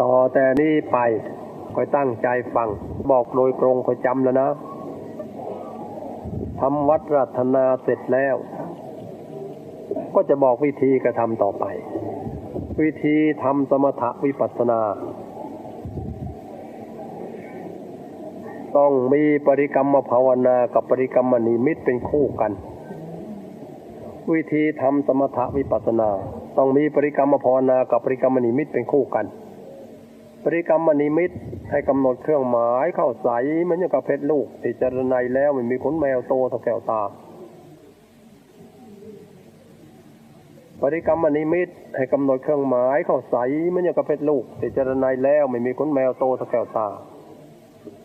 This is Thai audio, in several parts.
ต่อแต่นี้ไปคอยตั้งใจฟัง บอกโดยตรงคอยจำแล้วนะทำวัดรัตนาเสร็จแล้ว ก็จะบอกวิธีกระทำต่อไป วิธีทำสมถะวิปัสสนา ต้องมีปริกรรมภาวนากับปริกรรมนิมิตเป็นคู่กัน วิธีทำสมถะวิปัสสนา ต้องมีปริกรรมภาวนากับปริกรรมนิมิตเป็นคู่กัน ปริกรรมนิมิตให้กำหนดเครื่องหมายเข้าใสเหมือนอย่างกับเพชรลูกติจารณัยแล้วมันมีขนแมวโตเท่าแก้วตา ปริกรรมนิมิตให้กำหนดเครื่องหมายเข้าใสเหมือนอย่างกับเพชรลูกติจารณัยแล้วไม่มีขนแมวโตเท่าแก้วตา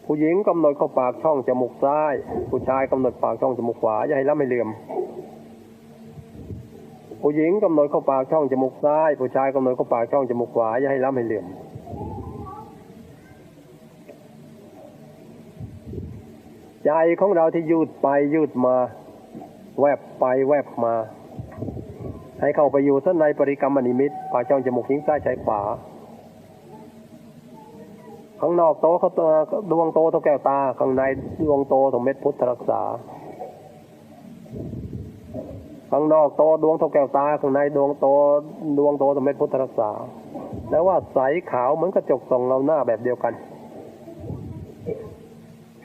ผู้หญิงกำหนดเข้าปากช่องจมูกซ้าย ผู้ชายกำหนดปากช่องจมูกขวาอย่าให้ล้ำไม่เหลื่อมผู้หญิงกำหนดเข้าปากช่องจมูกซ้าย ผู้ชายกำหนดเข้าปากช่องจมูกขวาอย่าให้ล้ำให้เหลื่อม ใจของเราที่ยืดไปยืดมา แวบไปแวบมา ให้เข้าไปอยู่ท่านในปริกรรมนิมิตปากช่องจมูกทิ้งซ้ายใช้ขวาข้างนอกโตเขาดวงโตเท่าแก้วตา ข้างในดวงโตเท่าเม็ดพุทธรักษา ข้างนอกโตดวงเท่าแก้วตา ข้างในดวงโตดวงโตเท่าเม็ดพุทธรักษา แล้วว่าใสขาวเหมือนกระจกส่องเราหน้าแบบเดียวกัน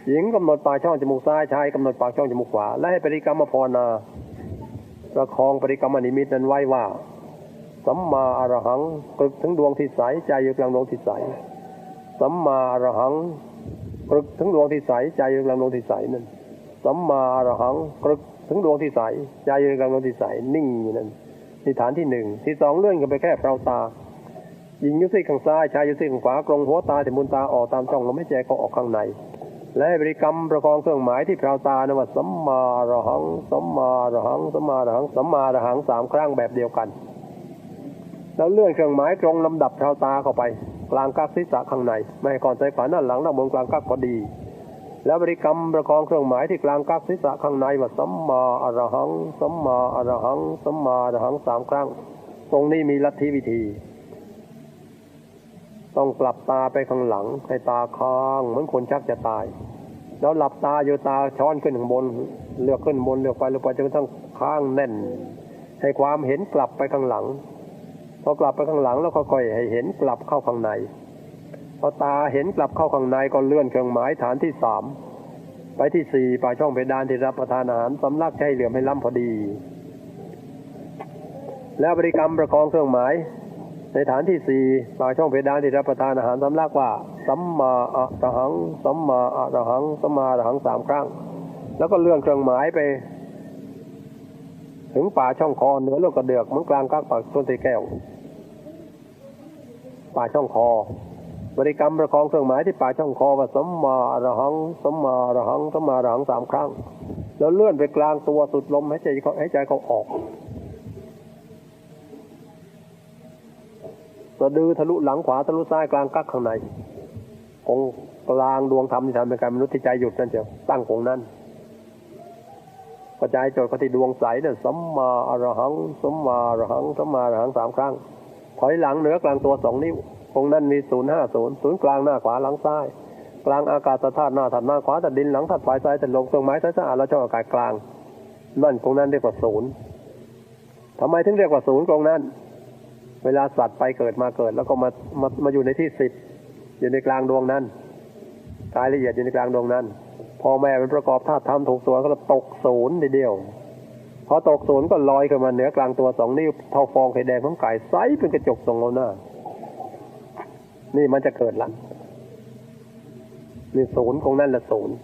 หญิงกำหนดปากช่องจมูกซ้ายชายกำหนดปากช่องจมูกขวา และให้ปริกรรมภาวนาประคองปริกรรมนิมิตนั้นไว้ว่า สัมมาอรหังกึกถึงดวงที่ใสใจอยู่กลางดวงที่ใสสัมมาอรหังกรึกถึงดวงที่ใสใจอยู่กลางดวงที่ใสนั่นสัมมาอรหังกรึกถึงดวงที่ใสใจอยู่กลางดวงที่ใสนิ่งอยู่นั่นที่ฐานที่หนึ่งที่สองเลื่อนกันไปแค่เปล่าตาหญิงยุซี่ข้างซ้ายชายยุซี่ข้างขวากรงหัวตาที่มุนตาออกตามช่องลมหายใจก็ออกข้างใน และให้บริกรรมประคองเครื่องหมายที่เปล่าตานะว่าสัมมาอรหังสัมมาอรหังสัมมาอรหังสัมมาอรหังสามครั้งแบบเดียวกัน แล้วเลื่อนเครื่องหมายตรงลำดับเท้าตาเข้าไป กลางกักศีรษะข้างใน ไม่ก่อนใจขวาด้านหลังด้านบนกลางกักพอดี แล้วบริกรรมประคองเครื่องหมายที่กลางกักศีรษะข้างในว่าสัมมาอรหังสัมมาอรหังสัมมาอรหังสามครั้ง ตรงนี้มีลัทธิวิธี ต้องกลับตาไปข้างหลังให้ตาค้างเหมือนคนชักจะตาย แล้วหลับตาอยู่ตาช้อนขึ้นข้างบน เลือกขึ้นบนเลือกไปเลือกไปจนกระทั่งค้างแน่น ให้ความเห็นกลับไปข้างหลังพอกลับไปข้างหลังแล้วค่อยๆให้เห็นกลับเข้าข้างในพอตาเห็นกลับเข้าข้างในก็เลื่อนเครื่องหมายฐานที่สามไปที่สี่ปลายช่องเพดานที่รับประทานอาหารสำลักใช้เหลื่อมให้ล้ำพอดี แล้วบริกรรมประคองเครื่องหมาย ในฐานที่สี่ปายช่องเพดานที่รับประทานอาหารสำลักว่าสัมมาอะระหังสัมมาอะระหังสัมมาอะระหังสามครั้ง แล้วก็เลื่อนเครื่องหมายไป ถึงป่าช่องคอเหนือโลกกระเดือกเมือนกลางกลางปากต้นตีแก้วป่าช่องคอบริกรรมประคองเครื่องหมายที่ป่าช่องคอว่าสัมมาอรหังสัมมาอรหังสัมมาอรหังสามครั้ง แล้วเลื่อนไปกลางตัวสุดลมให้ใจเขาให้ใจเขาออก สะดือทะลุหลังขวาทะลุซ้ายกลางกักข้างในคงกลางดวงธรรมที่ทำเป็นการมนุษย์ที่ใจหยุดนั่นเจียวตั้งคงนั้นกระจายจทย์ปฏิดวงใสเนี่ยสัมมาอรหังสัมมาอรหังสัมมาอรหังสามครั้ง ถอยหลังเหนือกลางตัวสองนิ้วตรงนั้นมีศูนย์ห้าศูนย์ศูนย์กลางหน้าขวาหลังซ้าย กลางอากาศธาตุหน้าถัดหน้าขวาถัดดินหลังถัดฝ่ายซ้ายถัดลงเครื่องไม้สายสะอาดแล้วช่องอากาศกลางนั่นตรงนั้นเรียกว่าศูนย์ทำไมถึงเรียกว่าศูนย์ตรงนั้น เวลาสัตว์ไปเกิดมาเกิด แล้วก็มามามาอยู่ในที่สิบอยู่ในกลางดวงนั้นกายละเอียดอยู่ในกลางดวงนั้น พอแม่เป็นประกอบธาตุธรรมถูกส่วนก็ตกศูนย์ทีเดียวพอตกศูนย์ก็ลอยขึ้นมาเหนือกลางตัวสองนิ้วเท่าฟองไข่แดงของไก่ไซเป็นกระจกส่องเราหน้า นี่มันจะเกิดละนี่ศูนย์ของนั่นละศูนย์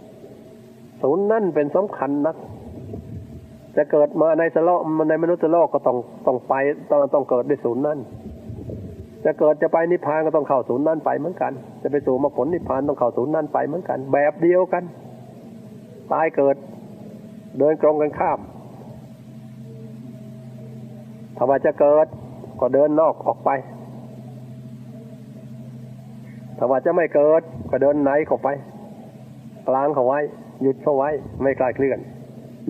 ศูนย์นั่นเป็นสำคัญนัก จะเกิดมาในสโลกในมนุษย์โลกก็ต้องต้องไปต้องต้องเกิดด้วยศูนย์นั่นจะเกิดจะไปนิพพานก็ต้องเข้าศูนย์นั่นไปเหมือนกัน จะไปสู่มรรคผลนิพพานต้องเข้าศูนย์นั่นไปเหมือนกัน แบบเดียวกัน ตายเกิด เดินตรงกันข้ามถ้าว่าจะเกิดก็เดินนอกออกไปถ้าว่าจะไม่เกิดก็เดินไหนเข้าไปกลางเขาไว้ หยุดเขาไว้ ไม่กลายเคลื่อน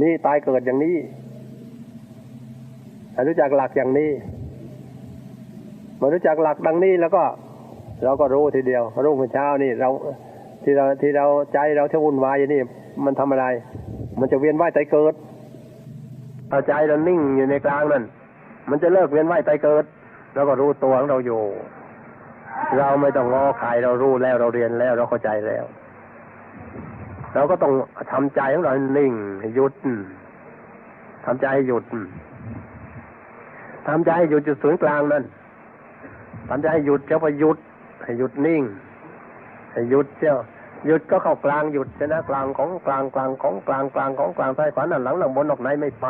นี่ตายเกิดอย่างนี้รู้จักหลักอย่างนี้มารู้จักหลักดังนี้แล้วก็ เราก็รู้ทีเดียวรุ่งเช้านี่เราที่เราที่เราใจเราที่วุ่นวายอยู่นี่มันทำอะไร มันจะเวียนว่ายใจเกิดเอาใจเรานิ่งอยู่ในกลางนั่นมันจะเลิกเวียนว่ายใจเกิดเราก็รู้ตัวของเราอยู่ เราไม่ต้องงอใครเรารู้แล้วเราเรียนแล้วเราเข้าใจแล้ว เราก็ต้องทำใจของเราหนิ่งหยุดทำใจให้หยุดทำใจให้หยุดจุดศูนย์กลางนั่นทำใจให้หยุดเจ้าไปหยุดให้หยุดนิ่งให้หยุดเจ้าหยุดก็เข้ากลางหยุดชนะกลางของกลางกลางของกลางกลางของกลางซ้ายขวานั่นหลังหลังบนออกไหนไม่ไป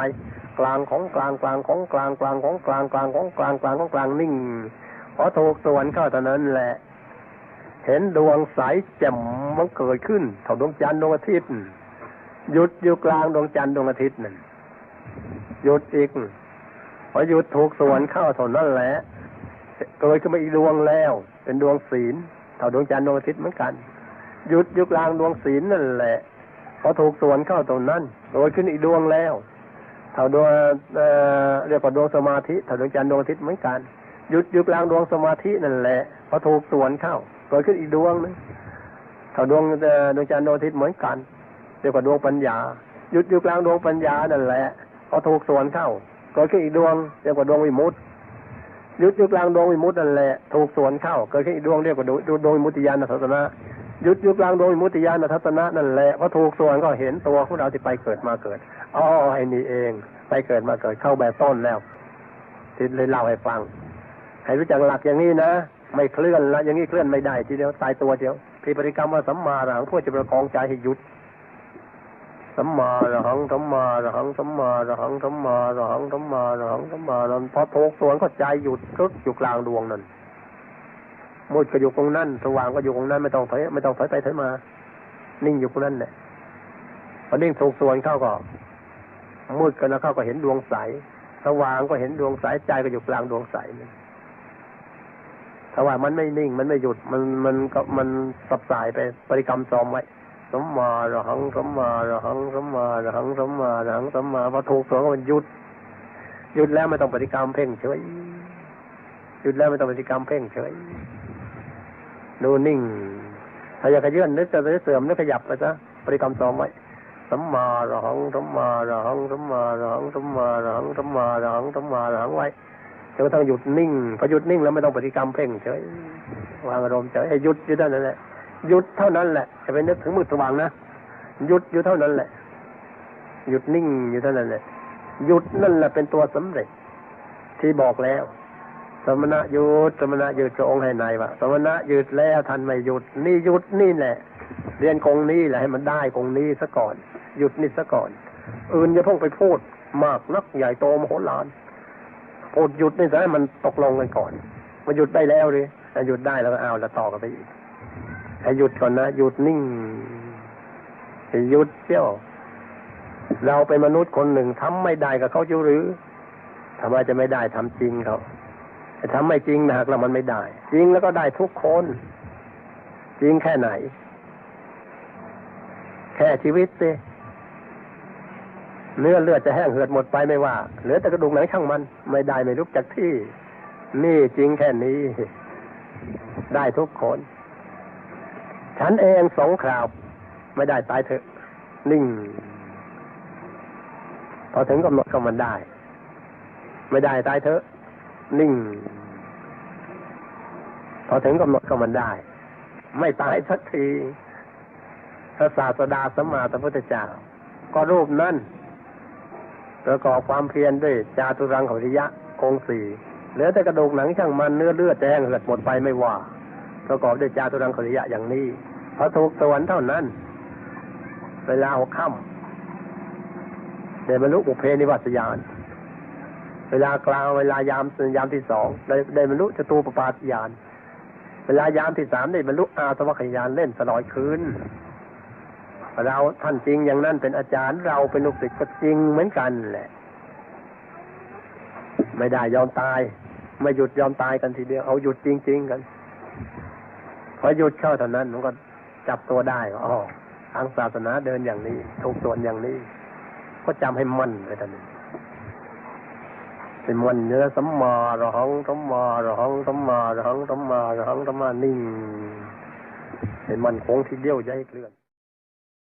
กลางของกลางกลางของกลางกลางของกลางกลางของกลางกลางของกลางนิ่งพอถูกส่วนเข้าตอนนั้นแหละ เห็นดวงใสแจ่มมันเกิดขึ้นเท่าดวงจันทร์ดวงอาทิตย์หยุดอยู่กลางดวงจันทร์ดวงอาทิตย์นั่นหยุดอีกพอหยุดถูกส่วนเข้าเท่านั้นแหละเกิดขึ้นมาอีกดวงแล้ว เป็นดวงศีลเท่าดวงจันทร์ดวงอาทิตย์เหมือนกันหยุดอยู่กลางดวงศีลนั่นแหละพอถูกส่วนเข้าตรงนั้นเกิดขึ้นอีกดวงแล้วเท่าดวงเอ่อเรียกว่าดวงสมาธิเท่าดวงจันทร์ดวงอาทิตย์เหมือนกันหยุดอยู่กลางดวงสมาธินั่นแหละพอถูกส่วนเข้า เกิดขึ้นอีกดวงนึงเท่าดวงดวงจันทร์ดวงอาทิตย์เหมือนกันเรียกว่าดวงปัญญาหยุดอยู่กลางดวงปัญญานั่นแหละพอถูกส่วนเข้าเกิดขึ้นอีกดวงเรียกว่าดวงวิมุตติหยุดอยู่กลางดวงวิมุตตินั่นแหละถูกส่วนเข้าเกิดขึ้นอีกดวงเรียกว่าดวงดวงวิมุตติญาณทัศนะหยุดอยู่กลางดวงวิมุตติญาณทัศนะนั่นแหละพอถูกส่วนก็เห็นตัวของเราที่ไปเกิดมาเกิดอ๋อไอ้นี่เอง ไปเกิดมาเกิดเข้าแบบต้นแล้วที่เลยเล่าให้ฟังให้รู้จักหลักอย่างนี้นะ ไม่เคลื่อนละอย่างนี้เคลื่อนไม่ได้ทีเดียวตายตัวเดียวที่ปริกรรมว่าสัมมาอรหังเพื่อจะประคองใจให้หยุดสัมมาอรหังสัมมาอรหังสัมมาอรหังสัมมาอรหังสัมมาอรหังสัมมาอรหังพอถูกส่วนก็ใจหยุดกึกอยู่กลางดวงนั่นมืดก็อยู่ตรงนั้นสว่างก็อยู่ตรงนั้นไม่ต้องถอยไม่ต้องถอยไปถอยมา นิ่งอยู่ตรงนั้นแหละพอนิ่งถูกส่วนเข้าก็มืดกันแล้วเข้าก็เห็นดวงใส สว่างก็เห็นดวงใสใจก็อยู่กลางดวงใสนี่ ถ้าว่ามันไม่นิ่งมันไม่หยุดมันมันก็มันสับสายไปบริกรรมซ้อมไว้สัมมาอรหังสัมมาอรหังสมมาอรหังสมมาอรหังสมมาพอถูกสวนก็มันหยุดหยุดแล้วไม่ต้องปฏิกรรมเพ่งเฉยหยุดแล้วไม่ต้องปฏิกรรมเพ่งเฉยดูนิ่งถ้าอยากขยื่นนึกจะเสื่อมนึกขยับไปซะบริกรรมซ้อมไว้สัมมาอรหังสัมมาอรหังสัมมาอรหังสัมมาอรหังสัมมาอรหังสัมมาอรหังไว้ จนกระทั่งหยุดนิ่งพอหยุดนิ่งแล้วไม่ต้องปฏิกรรมเพ่งเฉยวางอารมณ์เฉยหยุดอยู่เท่านั้นแหละหยุดเท่านั้นแหละจะไปนึกถึงมือสว่างนะหยุดอยู่เท่านั้นแหละ หยุดนิ่งอยู่เท่านั้นแหละหยุดนั่นแหละเป็นตัวสำเร็จ ที่บอกแล้ว สมณะหยุดสมณะหยุดพระองค์ให้ในว่าสมณะหยุดแล้วท่านไม่หยุด นี่หยุดนี่แหละ เรียนคงนี้แหละให้มันได้คงนี้ซะก่อน หยุดนี่ซะก่อน อื่นอย่าพิ่งไปพูดมากนักใหญ่โตมโหฬาร พูดหยุดนี่จะมันตกลงกันก่อนมาหยุดได้แล้วเลยหยุดได้แล้วก็เอาแล้วต่อกันไปอีกให้หยุดก่อนนะหยุดนิ่งให้หยุดเที่ยวเราเป็นมนุษย์คนหนึ่งทำไม่ได้กับเขาจะหรือทำไมจะไม่ได้ทำจริงเขาแต่ทำไม่จริงนะหากเรามันไม่ได้ จริงแล้วก็ได้ทุกคน จริงแค่ไหน แค่ชีวิตสิ เนื้อเลือดจะแห้งเหือดหมดไปไม่ว่า เหลือแต่กระดูกหนข้างมัน ไม่ได้ไม่รู้จากที่ นี่จริงแค่นี้ ได้ทุกคน ฉันเองสองคราว ไม่ได้ตายเถอะ นิ่ง พอถึงกำหนดก็มันได้ ไม่ได้ตายเถอะ นิ่ง พอถึงกำหนดก็มันได้ ไม่ตายสักทีพระศาสดาสัมมาสัมพุทธเจ้าก็รูปนั้น ประกอบความเพียรด้วยจาตุรังขวิยะองค์สี่เหลือแต่กระดูกหนังช่างมันเนื้อเลือดแดงเหือดหมดไปไม่ว่า ประกอบด้วยจาตุรังขวิยะอย่างนี้พอถูกสวรรค์เท่านั้น เวลาหกค่ำได้บรรลุบุเพนิวัสยาน เวลากลางเวลายามยามที่สองได้ได้บรรลุจตูปปาตยาน เวลายามที่สามได้บรรลุอาสวัคยานเล่นสลอยคืน เราท่านจริงอย่างนั้นเป็นอาจารย์เราเป็นลูกศิษย์ก็จริงเหมือนกันแหละ ไม่ได้ยอมตายไม่หยุดยอมตายกันทีเดียวเอาหยุดจริง ๆ กันพอหยุดเข้าเท่านั้นมันก็จับตัวได้อ๋อทางศาสนาเดินอย่างนี้ถูกส่วนอย่างนี้ ก็จำให้มั่นเลยท่านนี้เป็นวันเนื้อสัมมาระหังสัมมาระหังสัมมาระหังสัมมาระหังสัมมานิ่งเป็นมันคงทีเดียวย่าให้เคลื่อน